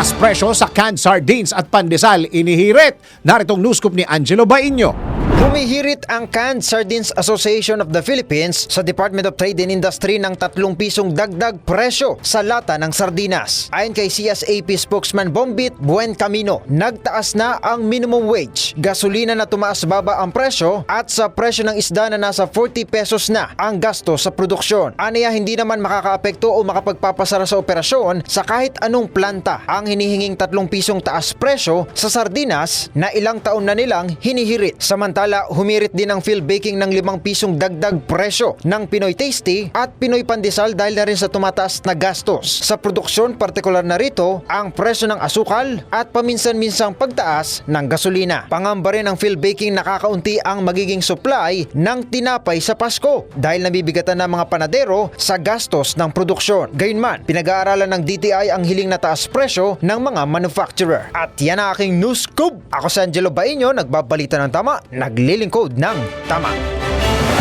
Taas presyo sa canned sardines at pandesal inihirit. Naritong news scoop ni Angelo Bainyo. Humihirit ang Canned Sardines Association of the Philippines sa Department of Trade and Industry ng 3 pisong dagdag presyo sa lata ng sardinas. Ayon kay CSAP spokesman Bombit Buen Camino, nagtaas na ang minimum wage, gasolina na tumaas baba ang presyo at sa presyo ng isda na nasa 40 pesos na ang gasto sa produksyon. Aniya hindi naman makakaapekto o makapagpapasara sa operasyon sa kahit anong planta ang hinihinging 3 pisong taas presyo sa sardinas na ilang taon na nilang hinihirit. Samantala, humirit din ang field baking ng 5 pisong dagdag presyo ng Pinoy Tasty at Pinoy Pandesal dahil na rin sa tumataas na gastos. Sa produksyon, partikular na rito, ang presyo ng asukal at paminsan-minsang pagtaas ng gasolina. Pangamba rin ang field baking nakakaunti ang magiging supply ng tinapay sa Pasko dahil nabibigatan ng mga panadero sa gastos ng produksyon. Gayunman, pinag-aaralan ng DTI ang hiling na taas presyo ng mga manufacturer. At yan ang aking news scoop. Ako si Angelo Bainyo, nagbabalita ng tama, paglilingkod ng tama.